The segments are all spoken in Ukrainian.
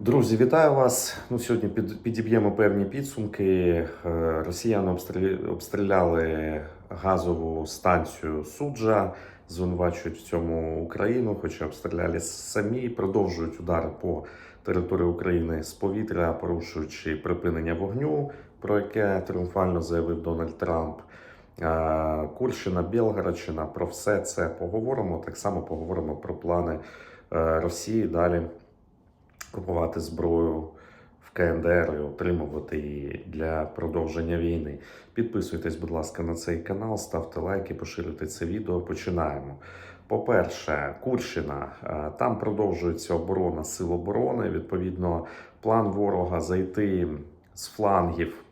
Друзі, вітаю вас. Ну, сьогодні під, підіб'ємо певні підсумки. Е, Росіяни обстріляли газову станцію суджа, звинувачують в цьому Україну, хоча обстріляли самі, продовжують удари по території України з повітря, порушуючи припинення вогню, про яке тріумфально заявив Дональд Трамп. Е, Курщина, Білгородщина, про все це поговоримо. Так само поговоримо про плани е, Росії далі купувати зброю в КНДР і отримувати її для продовження війни. Підписуйтесь, будь ласка, на цей канал, ставте лайки, поширюйте це відео. Починаємо. По-перше, Курщина. Е, Там продовжується оборона сил оборони. Відповідно, план ворога зайти з флангів,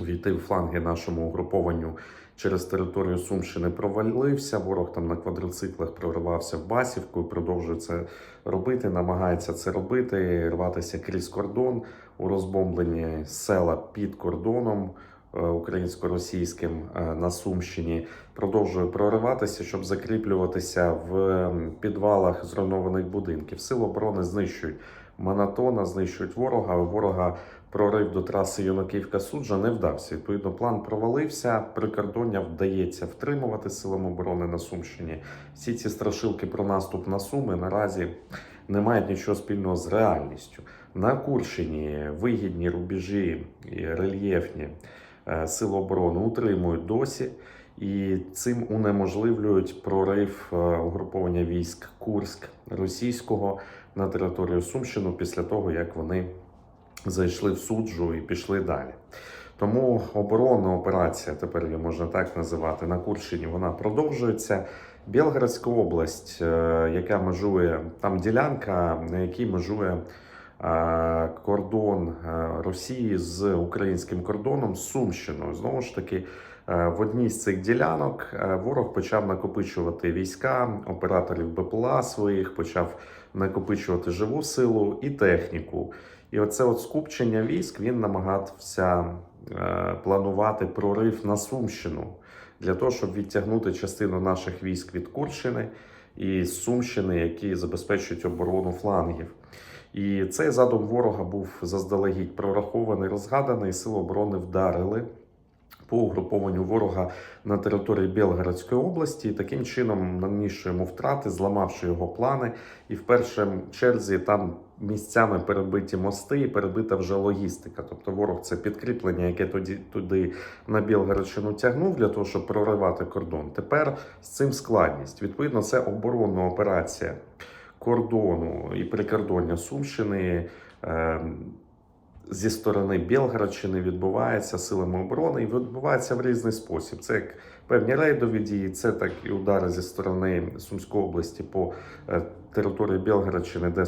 війти в фланги нашому угрупованню через територію Сумщини провалився. Ворог там на квадроциклах проривався в Басівку і продовжує це робити, намагається це робити, рватися крізь кордон у розбомблені села під кордоном е, українсько-російським е, на Сумщині. Продовжує прориватися, щоб закріплюватися в підвалах зруйнованих будинків. Сили оборони знищують монотона, знищують ворога. Ворога прорив до траси Юнаківка суджа не вдався. Відповідно, план провалився. Прикордоння вдається втримувати силам оборони на Сумщині. Всі ці страшилки про наступ на Суми наразі не мають нічого спільного з реальністю. На Курщині вигідні рубежі рельєфні е, сили оборони утримують досі. І цим унеможливлюють прорив е, угруповання військ Курськ російського на територію Сумщину після того, як вони зайшли в суджу і пішли далі. Тому оборонна операція, тепер її можна так називати, на Курщині вона продовжується. Білгородська область, е, яка межує там ділянка, на якій межує е, кордон е, Росії з українським кордоном з Сумщиною. Знову ж таки, в одній з цих ділянок ворог почав накопичувати війська, операторів БПЛА своїх, почав накопичувати живу силу і техніку. І оце от скупчення військ він намагався е, планувати прорив на Сумщину для того, щоб відтягнути частину наших військ від Курщини і Сумщини, які забезпечують оборону флангів. І цей задум ворога був заздалегідь прорахований, розгаданий. Сили оборони вдарили по угрупованню ворога на території Білгородської області, таким чином нанісши йому втрати, зламавши його плани. І в першому черзі там місцями перебиті мости і перебита вже логістика. Тобто ворог це підкріплення, яке тоді туди на Білгородщину тягнув для того, щоб проривати кордон. Тепер з цим складність. Відповідно, це оборонна операція кордону і прикордоння Сумщини. е, Зі сторони Білгородщини відбувається силами оборони і відбувається в різний спосіб. Це як певні рейдові дії, це так і удари зі сторони Сумської області по е, території Білгородщини, де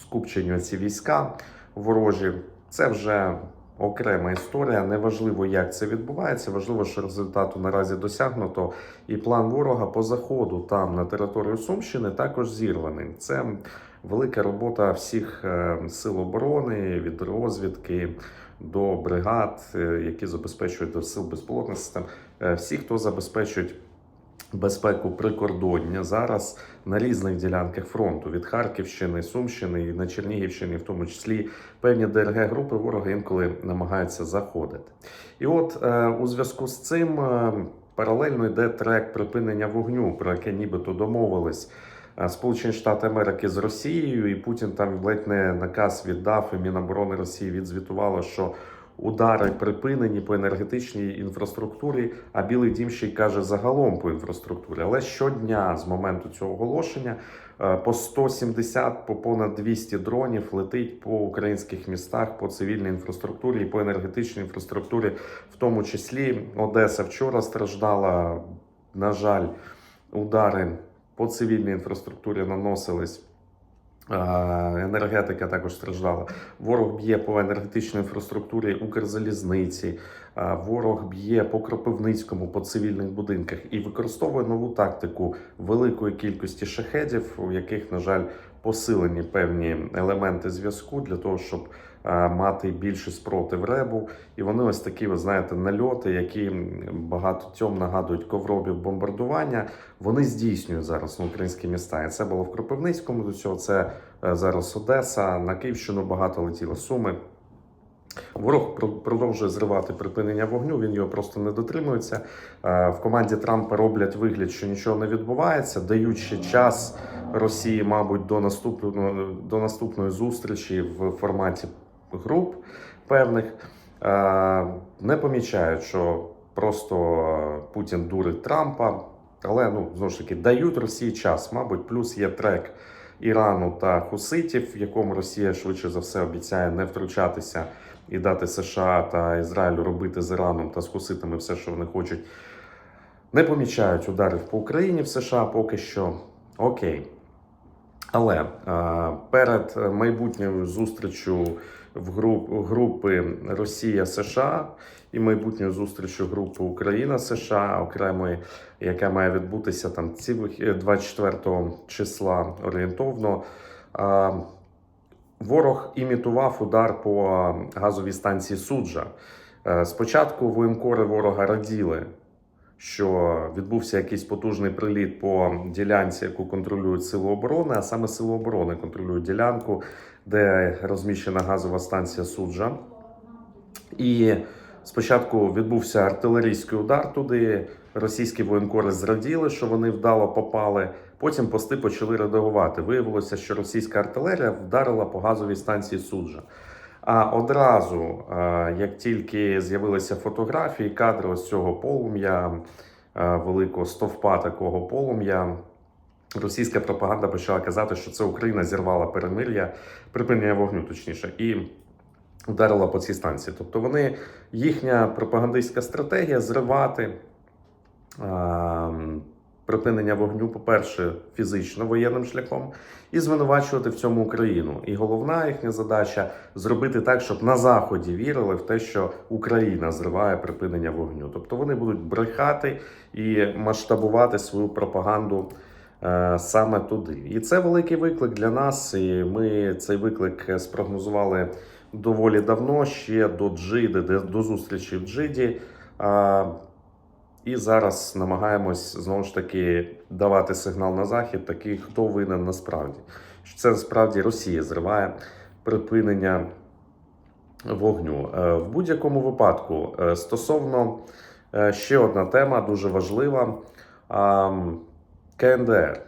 скупчені ці війська ворожі. Це вже окрема історія. Неважливо, як це відбувається. Важливо, що результату наразі досягнуто. І план ворога по заходу там на територію Сумщини також зірваний. Це велика робота всіх е, сил оборони від розвідки до бригад, е, які забезпечують до сил безпілотних систем. Е, Всі, хто забезпечують безпеку прикордоння зараз на різних ділянках фронту від Харківщини, Сумщини і на Чернігівщині, в тому числі певні ДРГ групи ворога інколи намагаються заходити. І от е, у зв'язку з цим е, паралельно йде трек припинення вогню, про яке нібито домовились. Е, Сполучені Штати Америки з Росією, і Путін там ледь не наказ віддав, і Міноборони Росії відзвітувало, що удари припинені по енергетичній інфраструктурі, а Білий Дім ще й каже загалом по інфраструктурі. Але щодня з моменту цього оголошення е, по 170, по понад 200 дронів летить по українських містах, по цивільній інфраструктурі і по енергетичній інфраструктурі, в тому числі Одеса вчора страждала. На жаль, удари по цивільній інфраструктурі наносились. Енергетика також страждала. Ворог б'є по енергетичній інфраструктурі Укрзалізниці, ворог б'є по Кропивницькому, по цивільних будинках і використовує нову тактику великої кількості шахедів, у яких, на жаль, посилені певні елементи зв'язку для того, щоб мати більший спротив ребу. І вони ось такі, ви знаєте, нальоти, які м, багатьом нагадують ковробів бомбардування. Вони здійснюють зараз на українські міста. І це було в Кропивницькому до цього. Це е, зараз Одеса, на Київщину багато летіло Суми. Ворог про- продовжує зривати припинення вогню. Він його просто не дотримується. Е, В команді Трампа роблять вигляд, що нічого не відбувається, ще час Росії, мабуть, до наступного до наступної зустрічі в форматі груп певних. Е, Не помічають, що просто Путін дурить Трампа, але ну знову ж таки дають Росії час. Мабуть, плюс є трек Ірану та Хуситів, в якому Росія швидше за все обіцяє не втручатися і дати США та Ізраїлю робити з Іраном та з Хуситами все, що вони хочуть. Не помічають ударів по Україні в США поки що. Окей. Але е, перед майбутньою зустрічю в груп, групи Росія США і майбутньою зустрічю групи Україна США окремої, яка має відбутися там ці 24 числа орієнтовно. е, Ворог імітував удар по газовій станції Суджа. Е, Спочатку воєнкори ворога раділи, що відбувся якийсь потужний приліт по ділянці, яку контролюють Сили оборони, а саме Сили оборони контролюють ділянку, де розміщена газова станція Суджа. І спочатку відбувся артилерійський удар туди. Російські воєнкори зраділи, що вони вдало попали. Потім пости почали реагувати. Виявилося, що російська артилерія вдарила по газовій станції Суджа. А одразу, е, як тільки з'явилися фотографії, кадри ось цього полум'я, е, великого стовпа такого полум'я, російська пропаганда почала казати, що це Україна зірвала перемир'я, припинення вогню, точніше, і вдарила по цій станції. Тобто вони їхня пропагандистська стратегія зривати. ем, Припинення вогню, по-перше, фізично воєнним шляхом, і звинувачувати в цьому Україну. І головна їхня задача зробити так, щоб на заході вірили в те, що Україна зриває припинення вогню. Тобто вони будуть брехати і масштабувати свою пропаганду саме туди. І це великий виклик для нас. І ми цей виклик спрогнозували доволі давно, ще до Джиди, до зустрічі в Джиді. І зараз намагаємось знову ж таки давати сигнал на захід, такий, хто винен насправді. Що це насправді Росія зриває припинення вогню. Е, В будь-якому випадку, е, стосовно е, ще одна тема дуже важлива: КНДР.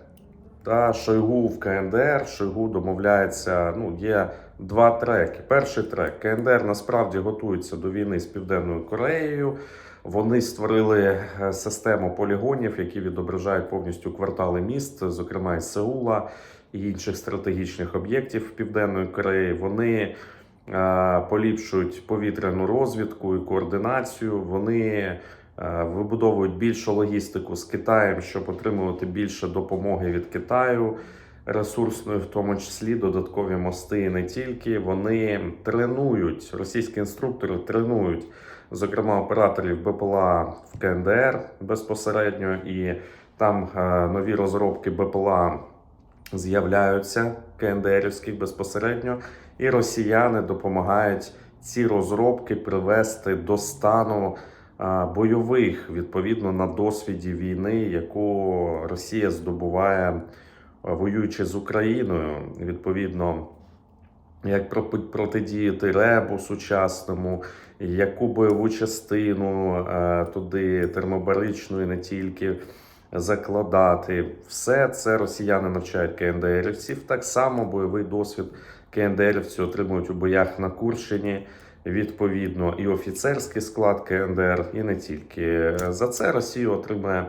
Та Шойгу в КНДР. Шойгу домовляється. Ну, є два треки. Перший трек КНДР насправді готується до війни з Південною Кореєю. Вони створили е, систему полігонів, які відображають повністю квартали міст, зокрема із Сеула і інших стратегічних об'єктів Південної Кореї. Вони е, поліпшують повітряну розвідку і координацію. Вони вибудовують більшу логістику з Китаєм, щоб отримувати більше допомоги від Китаю. Ресурсної, в тому числі додаткові мости, і не тільки вони тренують російські інструктори, тренують зокрема операторів БПЛА в КНДР безпосередньо, і там е, нові розробки БПЛА з'являються КНДРівських безпосередньо, і росіяни допомагають ці розробки привести до стану е, бойових відповідно на досвіді війни, яку Росія здобуває е, воюючи з Україною, відповідно. Як протидіяти ребу сучасному, яку бойову частину е, туди термобаричну і не тільки закладати. Все це росіяни навчають КНДРівців. Так само бойовий досвід КНДРівці отримують у боях на Курщині. Відповідно, і офіцерський склад КНДР, і не тільки за це Росія отримає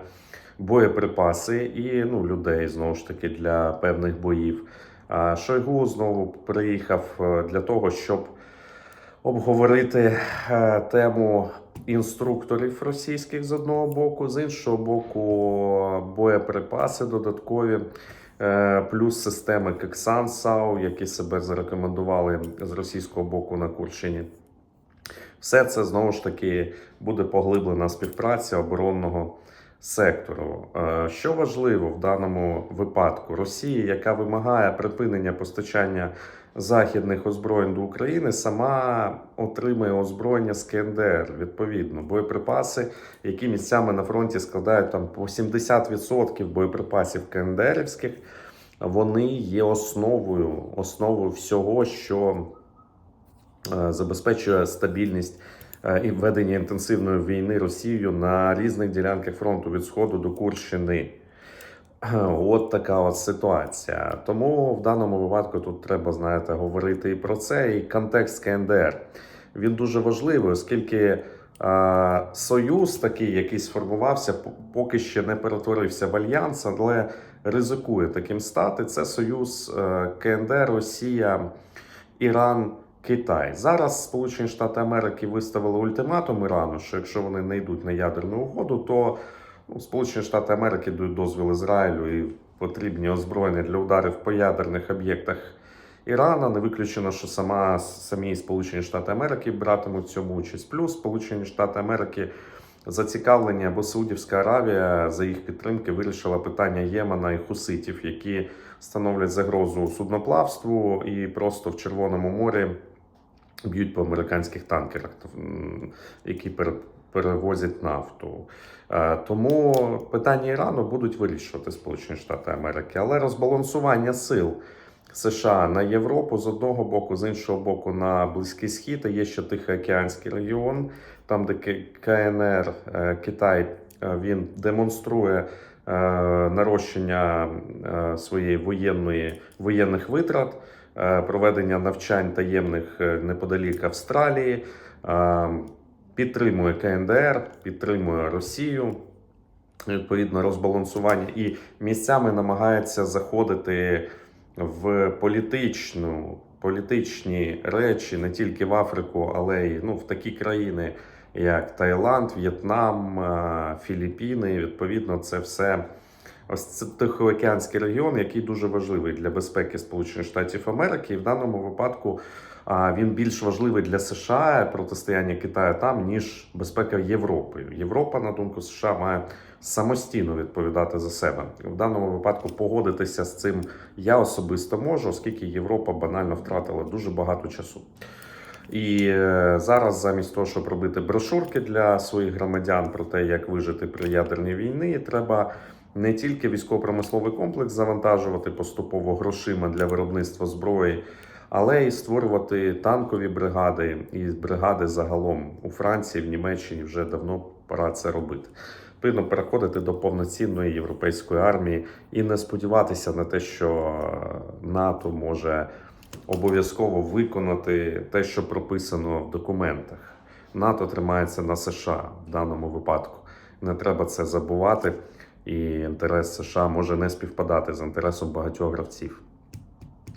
боєприпаси і ну, людей знову ж таки для певних боїв. А Шойгу знову приїхав е, для того, щоб обговорити е, тему інструкторів російських з одного боку, з іншого боку, боєприпаси додаткові, е, плюс системи Кексан САУ, які себе зарекомендували з російського боку на Курщині. Все це знову ж таки буде поглиблена співпраця оборонного сектору. Е, Що важливо в даному випадку? Росія, яка вимагає припинення постачання західних озброєнь до України, сама отримує озброєння з КНДР. Відповідно, боєприпаси, які місцями на фронті складають там по 70% боєприпасів КНДРівських, вони є основою, основою всього, що забезпечує стабільність е, і ведення інтенсивної війни Росією на різних ділянках фронту від Сходу до Курщини. От така от ситуація. Тому в даному випадку тут треба, знаєте, говорити і про це, і контекст КНДР. Він дуже важливий, оскільки е, союз такий, який сформувався, поки ще не перетворився в альянс, але ризикує таким стати. Це союз е, КНДР, Росія, Іран. Китай зараз Сполучені Штати Америки виставили ультиматум Ірану, що якщо вони не йдуть на ядерну угоду, то ну, Сполучені Штати Америки дають дозвіл Ізраїлю і потрібні озброєння для ударів по ядерних об'єктах Ірана. Не виключено, що сама самі Сполучені Штати Америки братимуть цьому участь. Плюс Сполучені Штати Америки зацікавлені або Саудівська Аравія за їх підтримки вирішила питання Ємена і хуситів, які становлять загрозу судноплавству і просто в Червоному морі б'ють по американських танкерах, які перевозять нафту. Е, Тому питання Ірану будуть вирішувати Сполучені Штати Америки, але розбалансування сил США на Європу з одного боку, з іншого боку, на Близький Схід. Є ще Тихоокеанський регіон, там, де КНР е, Китай е, він демонструє нарощення своєї воєнної воєнних витрат, проведення навчань таємних е, неподалік Австралії. е, Підтримує КНДР, підтримує Росію, відповідно, розбалансування і місцями намагається заходити в політичну, політичні речі не тільки в Африку, але й ну, в такі країни, як Таїланд, В'єтнам, е, Філіппіни. Відповідно, це все ось це Тихоокеанський регіон, який дуже важливий для безпеки Сполучених Штатів Америки. І в даному випадку він більш важливий для США протистояння Китаю там, ніж безпека Європи. Європа, на думку США, має самостійно відповідати за себе. В даному випадку погодитися з цим я особисто можу, оскільки Європа банально втратила дуже багато часу. І е, зараз, замість того, щоб робити брошурки для своїх громадян про те, як вижити при ядерній війні, треба не тільки військово-промисловий комплекс завантажувати поступово грошима для виробництва зброї, але й створювати танкові бригади і бригади загалом у Франції, в Німеччині вже давно пора це робити. Потрібно переходити до повноцінної європейської армії і не сподіватися на те, що НАТО може обов'язково виконати те, що прописано в документах. НАТО тримається на США в даному випадку. Не треба це забувати, і інтерес США може не співпадати з інтересом багатьох гравців.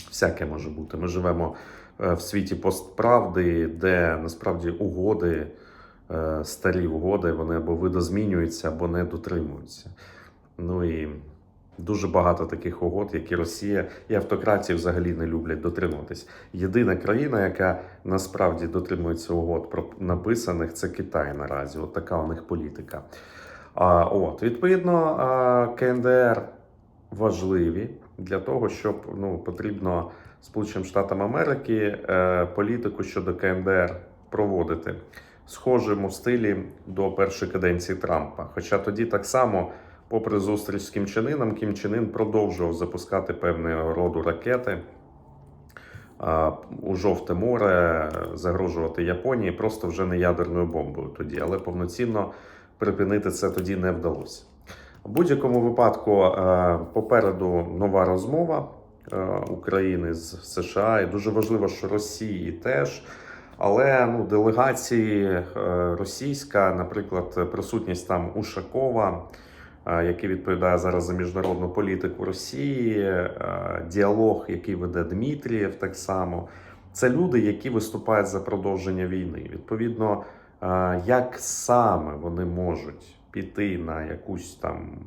Всяке може бути. Ми живемо е, в світі постправди, де насправді угоди, е, старі угоди, вони або видозмінюються, або не дотримуються. Ну і дуже багато таких угод, які Росія і автократії взагалі не люблять дотримуватись. Єдина країна, яка насправді дотримується угод про написаних, це Китай наразі. От така у них політика. От, відповідно, КНДР важливі для того, щоб ну, потрібно Сполученим Штатам Америки е, політику щодо КНДР проводити в схожому стилі до першої каденції Трампа. Хоча тоді так само, попри зустріч з Кім Чен Іном, Кім Чен Ін продовжував запускати певного роду ракети у жовте море, загрожувати Японії просто вже не ядерною бомбою тоді, але повноцінно припинити це тоді не вдалося. В будь-якому випадку е, попереду нова розмова е, України з США, і дуже важливо, що Росії теж. Але ну, делегації е, російська, наприклад, присутність там Ушакова, який відповідає зараз за міжнародну політику Росії, діалог, який веде Дмитрієв, так само. Це люди, які виступають за продовження війни. Відповідно, як саме вони можуть піти на якусь там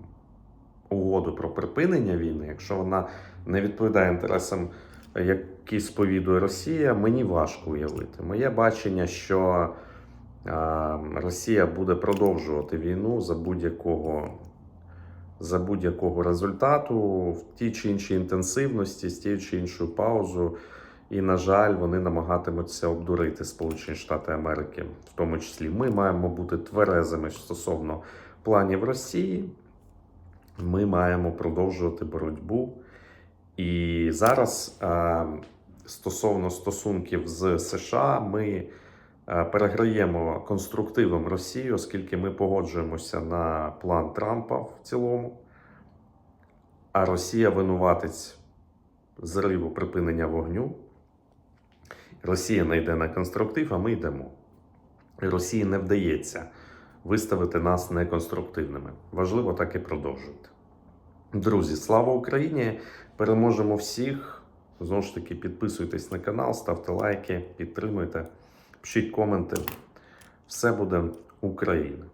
угоду про припинення війни, якщо вона не відповідає інтересам, які сповідує Росія, мені важко уявити. Моє бачення, що Росія буде продовжувати війну за будь-якого за будь-якого результату в тій чи іншій інтенсивності, з тією чи іншою паузою. І, на жаль, вони намагатимуться обдурити Сполучені Штати Америки, в тому числі. Ми маємо бути тверезими стосовно планів Росії. Ми маємо продовжувати боротьбу. І зараз е, стосовно стосунків з США, ми е, переграємо конструктивом Росію, оскільки ми погоджуємося на план Трампа в цілому. А Росія винуватець зриву припинення вогню. Росія не йде на конструктив, а ми йдемо. І Росії не вдається виставити нас неконструктивними. Важливо так і продовжувати. Друзі, слава Україні! Переможемо всіх. Знову ж таки, підписуйтесь на канал, ставте лайки, підтримуйте, пишіть коменти. Все буде Україна!